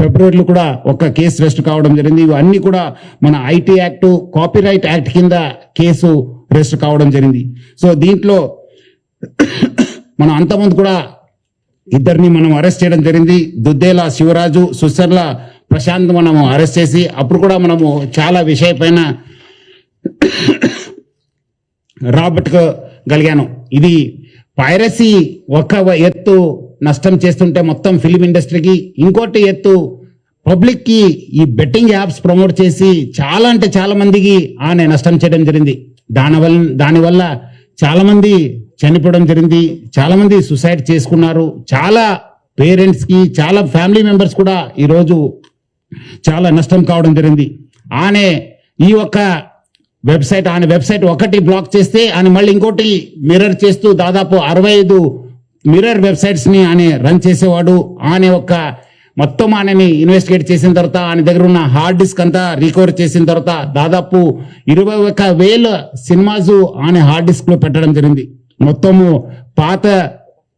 ఫిబ్రవరిలో కూడా ఒక కేసు రెస్ట్ కావడం జరిగింది. ఇవన్నీ కూడా మన ఐటీ యాక్ట్ కాపీరైట్ యాక్ట్ కింద కేసు రెస్ట్ కావడం జరిగింది. సో దీంట్లో మనం అంతమంది కూడా ఇద్దరిని మనం అరెస్ట్ చేయడం జరిగింది. దుద్దేల శివరాజు సుసర్ల ప్రశాంత్ మనము అరెస్ట్ చేసి అప్పుడు కూడా మనము చాలా విషయపైన రాబట్టుకోగలిగాను ఇది పైరసీ ఒక ఎత్తు నష్టం చేస్తుంటే మొత్తం ఫిలిం ఇండస్ట్రీకి ఇంకోటి ఎత్తు. పబ్లిక్కి ఈ బెట్టింగ్ యాప్స్ ప్రమోట్ చేసి చాలా అంటే చాలా మందికి ఆమె నష్టం చేయడం జరిగింది. దానివల్ల దానివల్ల చాలామంది చనిపోవడం జరిగింది. చాలామంది సుసైడ్ చేసుకున్నారు. చాలా పేరెంట్స్కి చాలా ఫ్యామిలీ మెంబర్స్ కూడా ఈరోజు చాలా నష్టం కావడం జరిగింది. ఆనే ఈ ఒక్క వెబ్సైట్ ఆయన వెబ్సైట్ ఒకటి బ్లాక్ చేస్తే ఆయన మళ్ళీ ఇంకోటి మిర్రర్ చేస్తూ దాదాపు అరవై ఐదు మిర్రర్ వెబ్సైట్స్ని ఆయన రన్ చేసేవాడు. ఆయన ఒక మొత్తం ఆయనని ఇన్వెస్టిగేట్ చేసిన తర్వాత ఆయన దగ్గర ఉన్న హార్డ్ డిస్క్ అంతా రికవర్ చేసిన తర్వాత దాదాపు ఇరవై ఒక వేల సినిమాస్ ఆయన హార్డ్ డిస్క్లో పెట్టడం జరిగింది. మొత్తము పాత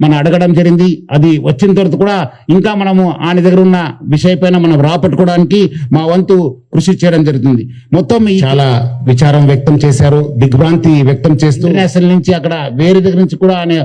మనం అడగడం జరిగింది. అది వచ్చిన తర్వాత కూడా ఇంకా మనము ఆయన దగ్గర ఉన్న విషయపైన మనం రాపట్టుకోవడానికి మా వంతు కృషి చేయడం జరుగుతుంది. మొత్తం చాలా విచారం వ్యక్తం చేశారు. దిగ్భ్రాంతి వ్యక్తం చేస్తూ నేషనల్ నుంచి అక్కడ వేరే దగ్గర నుంచి కూడా ఆయన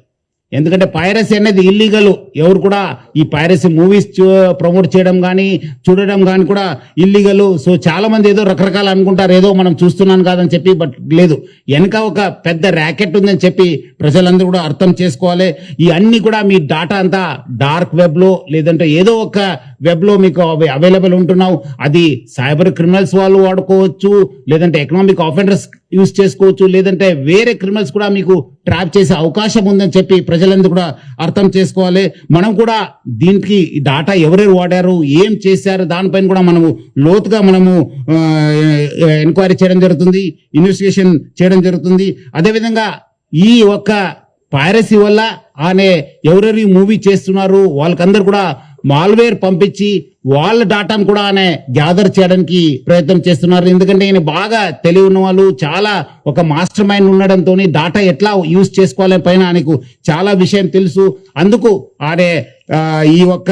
ఎందుకంటే పైరసీ అనేది ఇల్లీగల్ ఎవరు కూడా ఈ పైరసీ మూవీస్ ప్రమోట్ చేయడం కానీ చూడడం కానీ కూడా ఇల్లీగల్ సో చాలా మంది ఏదో రకరకాలు అనుకుంటారు. ఏదో మనం చూస్తున్నాను కాదని చెప్పి బట్ లేదు. వెనక ఒక పెద్ద ర్యాకెట్ ఉందని చెప్పి ప్రజలందరూ కూడా అర్థం చేసుకోవాలి. ఈ అన్ని కూడా మీ డాటా అంతా డార్క్ వెబ్లో లేదంటే ఏదో ఒక వెబ్లో మీకు అవి అవైలబుల్ ఉంటున్నావు. అది సైబర్ క్రిమినల్స్ వాళ్ళు వాడుకోవచ్చు లేదంటే ఎకనామిక్ ఆఫెండర్స్ యూజ్ చేసుకోవచ్చు లేదంటే వేరే క్రిమినల్స్ కూడా మీకు ట్రాప్ చేసే అవకాశం ఉందని చెప్పి ప్రజలందరూ కూడా అర్థం చేసుకోవాలి. మనం కూడా దీనికి డాటా ఎవరెవరు వాడారు ఏం చేశారు దానిపైన కూడా మనము లోతుగా మనము ఎంక్వైరీ చేయడం జరుగుతుంది ఇన్వెస్టిగేషన్ చేయడం జరుగుతుంది. అదేవిధంగా ఈ ఒక్క పైరసీ వల్ల ఆనే ఎవరెవరు మూవీ చేస్తున్నారు వాళ్ళకందరూ కూడా మాల్వేర్ పంపించి వాళ్ళ డాటాను కూడా ఆయన గ్యాదర్ చేయడానికి ప్రయత్నం చేస్తున్నారు. ఎందుకంటే ఈయన బాగా తెలివి ఉన్న వాళ్ళు చాలా ఒక మాస్టర్ మైండ్ ఉండడంతో డాటా ఎట్లా యూజ్ చేసుకోవాలని పైన ఆయనకు చాలా విషయం తెలుసు. అందుకు ఆడే ఈ ఒక్క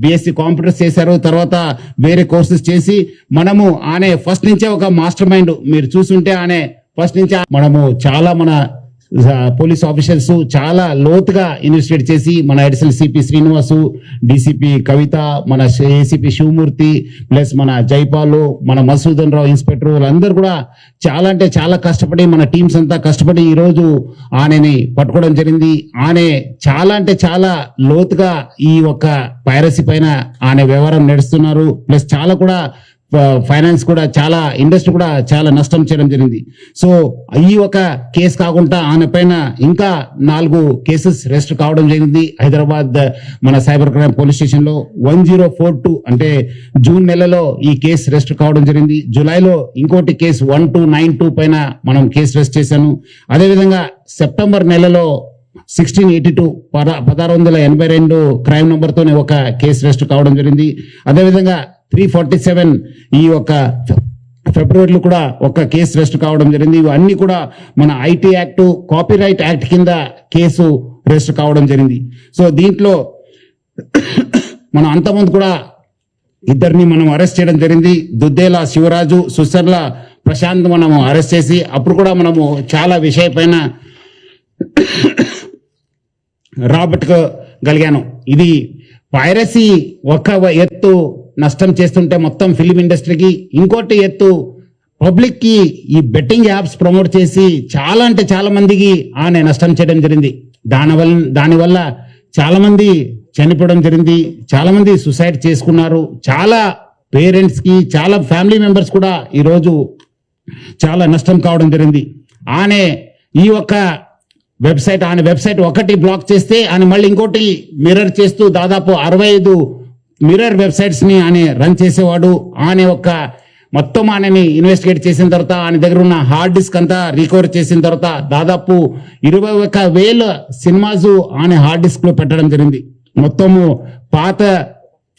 BSc computers చేశారు. తర్వాత వేరే కోర్సెస్ చేసి మనము ఆనే ఫస్ట్ నుంచే ఒక మాస్టర్ మైండ్ మీరు చూసుంటే ఆనే ఫస్ట్ నుంచే మనము చాలా మన పోలీస్ ఆఫీసర్స్ చాలా లోతుగా ఇన్వెస్టిగేట్ చేసి మన additional CP Srinivasu DCP Kavitha మన ఏసీపీ శివమూర్తి ప్లస్ మన జైపాలు మన మసూదన్ రావు ఇన్స్పెక్టర్ వాళ్ళందరూ కూడా చాలా అంటే చాలా కష్టపడి మన టీమ్స్ అంతా కష్టపడి ఈరోజు రోజు పట్టుకోవడం జరిగింది. ఆనే చాలా అంటే చాలా లోతుగా ఈ ఒక పైరసీ పైన ఆనే వ్యవహారం నడుస్తున్నారు. ప్లస్ చాలా కూడా ఫైనాన్స్ కూడా చాలా ఇండస్ట్రీ కూడా చాలా నష్టం చేయడం జరిగింది. సో ఈ ఒక కేసు కాకుండా ఆయన పైన ఇంకా నాలుగు కేసెస్ రెస్ట్ కావడం జరిగింది. హైదరాబాద్ మన సైబర్ క్రైమ్ పోలీస్ స్టేషన్లో వన్ జీరో ఫోర్ టూ అంటే జూన్ నెలలో ఈ కేసు రెస్ట్ కావడం జరిగింది. జూలైలో ఇంకోటి case one two nine two పైన మనం కేసు రెస్ట్ చేశాను. అదేవిధంగా సెప్టెంబర్ నెలలో సిక్స్టీన్ ఎయిటీ టూ పదహారు వందల ఎనభై రెండు క్రైమ్ నెంబర్తోనే ఒక కేసు రెస్ట్ కావడం జరిగింది. అదేవిధంగా త్రీ ఫార్టీ సెవెన్ ఈ యొక్క ఫిబ్రవరిలో కూడా ఒక కేసు రెస్ట్ కావడం జరిగింది. ఇవన్నీ కూడా మన ఐటీ యాక్ట్ కాపీరైట్ యాక్ట్ కింద కేసు రెస్ట్ కావడం జరిగింది. సో దీంట్లో మనం అంతమంది కూడా ఇద్దరిని మనం అరెస్ట్ చేయడం జరిగింది. దుద్దేల శివరాజు సుసర్ల ప్రశాంత్ మనము అరెస్ట్ చేసి అప్పుడు కూడా మనము చాలా విషయ పైన రాబట్టుకోగలిగాను ఇది పైరసీ ఒక ఎత్తు నష్టం చేస్తుంటే మొత్తం ఫిలిం ఇండస్ట్రీకి ఇంకోటి ఎత్తు. పబ్లిక్కి ఈ బెట్టింగ్ యాప్స్ ప్రమోట్ చేసి చాలా అంటే చాలా మందికి ఆమె నష్టం చేయడం జరిగింది. దానివల్ల దానివల్ల చాలామంది చనిపోవడం జరిగింది. చాలామంది సుసైడ్ చేసుకున్నారు. చాలా పేరెంట్స్కి చాలా ఫ్యామిలీ మెంబర్స్ కూడా ఈరోజు చాలా నష్టం కావడం జరిగింది. ఆనే ఈ ఒక్క వెబ్సైట్ ఆయన వెబ్సైట్ ఒకటి బ్లాక్ చేస్తే ఆయన మళ్ళీ ఇంకోటి మిర్రర్ చేస్తూ దాదాపు అరవై ఐదు మిర్రర్ వెబ్సైట్స్ని ఆయన రన్ చేసేవాడు. ఆయన ఒక మొత్తం ఆయనని ఇన్వెస్టిగేట్ చేసిన తర్వాత ఆయన దగ్గర ఉన్న హార్డ్ డిస్క్ అంతా రికవర్ చేసిన తర్వాత దాదాపు ఇరవై ఒక వేల సినిమాస్ ఆయన హార్డ్ డిస్క్లో పెట్టడం జరిగింది. మొత్తము పాత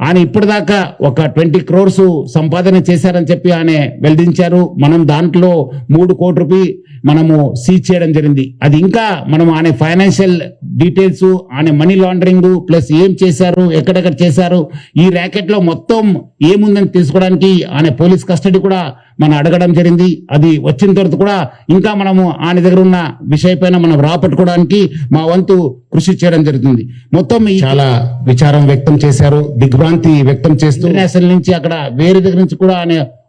ఆయన ఇప్పటిదాకా ఒక ట్వంటీ క్రోర్స్ సంపాదన చేశారని చెప్పి ఆయన వెల్లడించారు మనం దాంట్లో మూడు కోటి రూపాయి మనము సీజ్ చేయడం జరిగింది. అది ఇంకా మనం ఆయన ఫైనాన్షియల్ డీటెయిల్స్ ఆయన మనీ లాండరింగ్ ప్లస్ ఏం చేశారు ఎక్కడెక్కడ చేశారు ఈ ర్యాకెట్లో మొత్తం ఏముందని తెలుసుకోవడానికి ఆయన పోలీస్ కస్టడీ కూడా మనం అడగడం జరిగింది. అది వచ్చిన తర్వాత కూడా ఇంకా మనము ఆయన దగ్గర ఉన్న విషయ పైన మనం రాపట్టుకోవడానికి మా వంతు కృషి చేయడం జరుగుతుంది. మొత్తం చాలా విచారం వ్యక్తం చేశారు దిగ్భ్రాంతి వ్యక్తం చేస్తూ నుంచి అక్కడ వేరే దగ్గర నుంచి కూడా ఆయన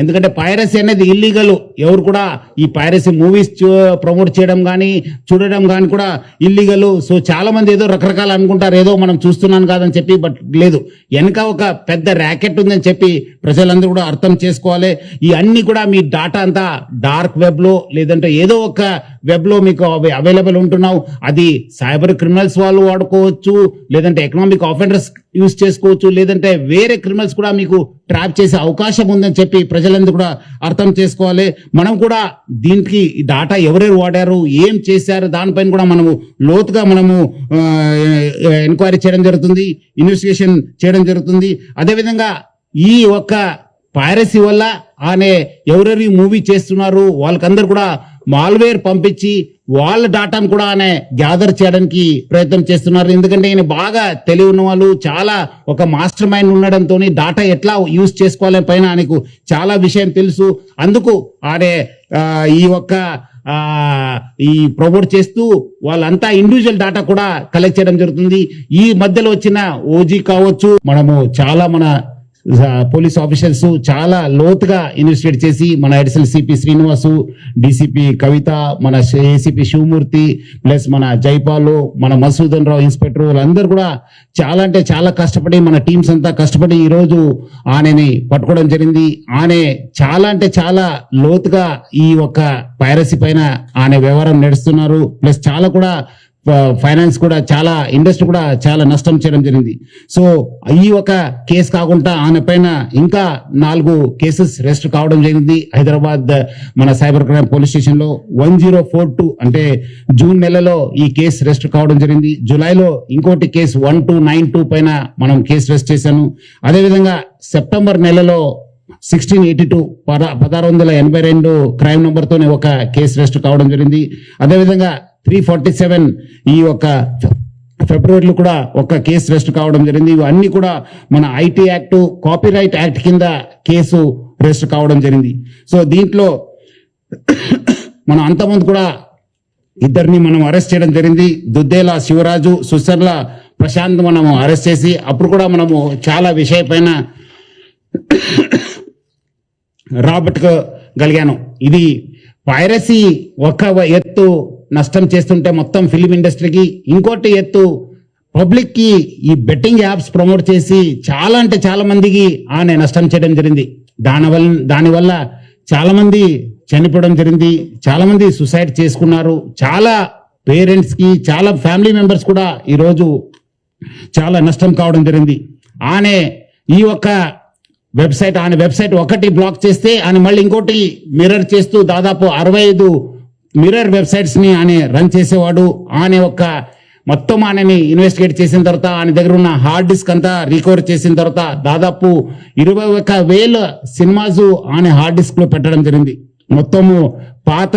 ఎందుకంటే పైరసీ అనేది ఇల్లీగల్ ఎవరు కూడా ఈ పైరసీ మూవీస్ ప్రమోట్ చేయడం కానీ చూడడం కానీ కూడా ఇల్లీగల్ సో చాలా మంది ఏదో రకరకాలు అనుకుంటారు. ఏదో మనం చూస్తున్నాను కాదని చెప్పి బట్ లేదు. వెనక ఒక పెద్ద ర్యాకెట్ ఉందని చెప్పి ప్రజలందరూ కూడా అర్థం చేసుకోవాలి. ఈ అన్ని కూడా మీ డాటా అంతా డార్క్ వెబ్లో లేదంటే ఏదో ఒక వెబ్లో మీకు అవి అవైలబుల్ ఉంటున్నావు. అది సైబర్ క్రిమినల్స్ వాళ్ళు వాడుకోవచ్చు లేదంటే ఎకనామిక్ ఆఫెండర్స్ యూజ్ చేసుకోవచ్చు లేదంటే వేరే క్రిమినల్స్ కూడా మీకు ట్రాప్ చేసే అవకాశం ఉందని చెప్పి ప్రజలందరూ కూడా అర్థం చేసుకోవాలి. మనం కూడా దీనికి డాటా ఎవరెవరు వాడారు ఏం చేశారు దానిపైన కూడా మనము లోతుగా మనము ఎంక్వైరీ చేయడం జరుగుతుంది ఇన్వెస్టిగేషన్ చేయడం జరుగుతుంది. అదేవిధంగా ఈ ఒక్క పైరసీ వల్ల ఆనే ఎవరెవరి మూవీ చేస్తున్నారు వాళ్ళకందరూ కూడా మాల్వేర్ పంపించి వాళ్ళ డాటాను కూడా ఆయన గ్యాదర్ చేయడానికి ప్రయత్నం చేస్తున్నారు. ఎందుకంటే ఈయన బాగా తెలివి ఉన్న వాళ్ళు చాలా ఒక మాస్టర్ మైండ్ ఉండడంతో డాటా ఎట్లా యూజ్ చేసుకోవాలని పైన ఆయనకు చాలా విషయం తెలుసు. అందుకు ఆడే ఈ ఒక్క ఈ ప్రమోట్ చేస్తూ వాళ్ళంతా ఇండివిజువల్ డాటా కూడా కలెక్ట్ చేయడం జరుగుతుంది. ఈ మధ్యలో వచ్చిన ఓజీ కావచ్చు మనము చాలా మన పోలీస్ ఆఫీసర్స్ చాలా లోతుగా ఇన్వెస్టిగేట్ చేసి మన additional CP Srinivasu DCP Kavitha మన ఏసీపీ శివమూర్తి ప్లస్ మన జైపాలు మన మసూదన్ రావు ఇన్స్పెక్టర్ వాళ్ళందరూ కూడా చాలా అంటే చాలా కష్టపడి మన టీమ్స్ అంతా కష్టపడి ఈరోజు రోజు పట్టుకోవడం జరిగింది. ఆయన చాలా అంటే చాలా లోతుగా ఈ ఒక పైరసీ పైన ఆయన వ్యవహారం నడుస్తున్నారు. ప్లస్ చాలా కూడా ఫైనాన్స్ కూడా చాలా ఇండస్ట్రీ కూడా చాలా నష్టం చేయడం జరిగింది. సో ఈ ఒక కేసు కాకుండా ఆయన పైన ఇంకా నాలుగు కేసెస్ రెస్ట్ కావడం జరిగింది. హైదరాబాద్ మన సైబర్ క్రైమ్ పోలీస్ స్టేషన్లో వన్ జీరో ఫోర్ టూ అంటే జూన్ నెలలో ఈ కేసు రెస్ట్ కావడం జరిగింది. జూలైలో ఇంకోటి case one two nine two పైన మనం కేసు రెస్ట్ చేశాను. అదేవిధంగా సెప్టెంబర్ నెలలో సిక్స్టీన్ ఎయిటీ టూ పదహారు వందల ఎనభై రెండు క్రైమ్ నెంబర్తోనే ఒక కేసు రెస్ట్ కావడం జరిగింది. అదేవిధంగా త్రీ ఫార్టీ సెవెన్ ఈ యొక్క ఫిబ్రవరిలో కూడా ఒక కేసు రెస్ట్ కావడం జరిగింది. ఇవన్నీ కూడా మన ఐటీ యాక్ట్ కాపీరైట్ యాక్ట్ కింద కేసు రెస్ట్ కావడం జరిగింది. సో దీంట్లో మనం అంతమంది కూడా ఇద్దరిని మనం అరెస్ట్ చేయడం జరిగింది. దుద్దేల శివరాజు సుసర్ల ప్రశాంత్ మనము అరెస్ట్ చేసి అప్పుడు కూడా మనము చాలా విషయపైన రాబట్టుకోగలిగాను ఇది పైరసీ ఒక ఎత్తు నష్టం చేస్తుంటే మొత్తం ఫిలిం ఇండస్ట్రీకి ఇంకోటి ఎత్తు. పబ్లిక్కి ఈ బెట్టింగ్ యాప్స్ ప్రమోట్ చేసి చాలా అంటే చాలా మందికి ఆమె నష్టం చేయడం జరిగింది. దానివల్ల దానివల్ల చాలామంది చనిపోవడం జరిగింది. చాలామంది సుసైడ్ చేసుకున్నారు. చాలా పేరెంట్స్కి చాలా ఫ్యామిలీ మెంబర్స్ కూడా ఈరోజు చాలా నష్టం కావడం జరిగింది. ఆమె ఈ ఒక్క వెబ్సైట్ ఆయన వెబ్సైట్ ఒకటి బ్లాక్ చేస్తే ఆయన మళ్ళీ ఇంకోటి మిర్రర్ చేస్తూ దాదాపు అరవై ఐదు మిర్రర్ వెబ్సైట్స్ని ఆయన రన్ చేసేవాడు. ఆయన ఒక మొత్తం ఆయనని ఇన్వెస్టిగేట్ చేసిన తర్వాత ఆయన దగ్గర ఉన్న హార్డ్ డిస్క్ అంతా రికవర్ చేసిన తర్వాత దాదాపు ఇరవై ఒక వేల సినిమాస్ ఆయన హార్డ్ డిస్క్లో పెట్టడం జరిగింది. మొత్తము పాత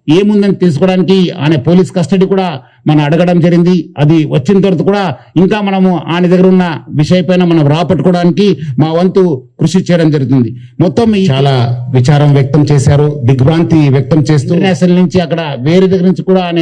ఏముందని తెలుసుకోవడానికి ఆయన పోలీస్ కస్టడీ కూడా మనం అడగడం జరిగింది. అది వచ్చిన తర్వాత కూడా ఇంకా మనము ఆయన దగ్గర ఉన్న విషయపైన మనం రాపట్టుకోవడానికి మా వంతు కృషి చేయడం జరుగుతుంది. మొత్తం చాలా విచారం వ్యక్తం చేశారు. దిగ్భ్రాంతి వ్యక్తం చేస్తూ నుంచి అక్కడ వేరే దగ్గర నుంచి కూడా ఆయన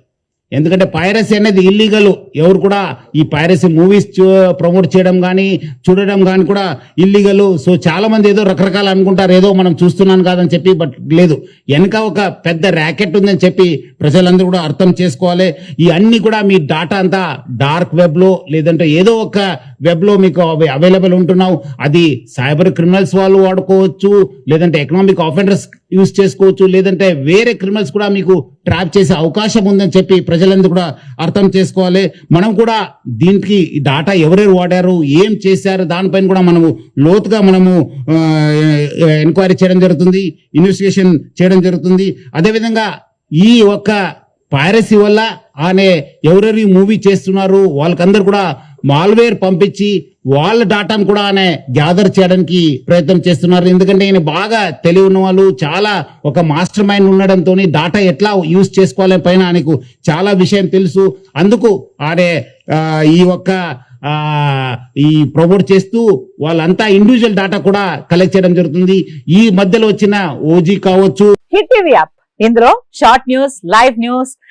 ఎందుకంటే పైరసీ అనేది ఇల్లీగల్ ఎవరు కూడా ఈ పైరసీ మూవీస్ ప్రమోట్ చేయడం కానీ చూడడం కానీ కూడా ఇల్లీగల్ సో చాలా మంది ఏదో రకరకాలు అనుకుంటారు. ఏదో మనం చూస్తున్నాను కాదని చెప్పి బట్ లేదు. వెనక ఒక పెద్ద ర్యాకెట్ ఉందని చెప్పి ప్రజలందరూ కూడా అర్థం చేసుకోవాలి. ఈ అన్ని కూడా మీ డాటా అంతా డార్క్ వెబ్లో లేదంటే ఏదో ఒక వెబ్లో మీకు అవి అవైలబుల్ ఉంటున్నావు. అది సైబర్ క్రిమినల్స్ వాళ్ళు వాడుకోవచ్చు లేదంటే ఎకనామిక్ ఆఫెండర్స్ యూజ్ చేసుకోవచ్చు లేదంటే వేరే క్రిమినల్స్ కూడా మీకు ట్రాప్ చేసే అవకాశం ఉందని చెప్పి ప్రజలందరూ కూడా అర్థం చేసుకోవాలి. మనం కూడా దీనికి డాటా ఎవరెవరు వాడారు ఏం చేశారు దానిపైన కూడా మనము లోతుగా మనము ఎంక్వైరీ చేయడం జరుగుతుంది ఇన్వెస్టిగేషన్ చేయడం జరుగుతుంది. అదేవిధంగా ఈ ఒక్క పైరసీ వల్ల ఆనే ఎవరెవరు మూవీ చేస్తున్నారు వాళ్ళకందరూ కూడా మాల్వేర్ పంపించి వాళ్ళ డాటాను కూడా ఆయన గ్యాదర్ చేయడానికి ప్రయత్నం చేస్తున్నారు. ఎందుకంటే ఈయన బాగా తెలివి ఉన్న వాళ్ళు చాలా ఒక మాస్టర్ మైండ్ ఉండడంతో డాటా ఎట్లా యూజ్ చేసుకోవాలని పైన ఆయనకు చాలా విషయం తెలుసు. అందుకు ఆడే ఈ ఒక్క ఈ ప్రమోట్ చేస్తూ వాళ్ళంతా ఇండివిజువల్ డాటా కూడా కలెక్ట్ చేయడం జరుగుతుంది. ఈ మధ్యలో వచ్చిన ఓజీ కావచ్చు. హిట్ టీవీ యాప్ ఇందులో short news live news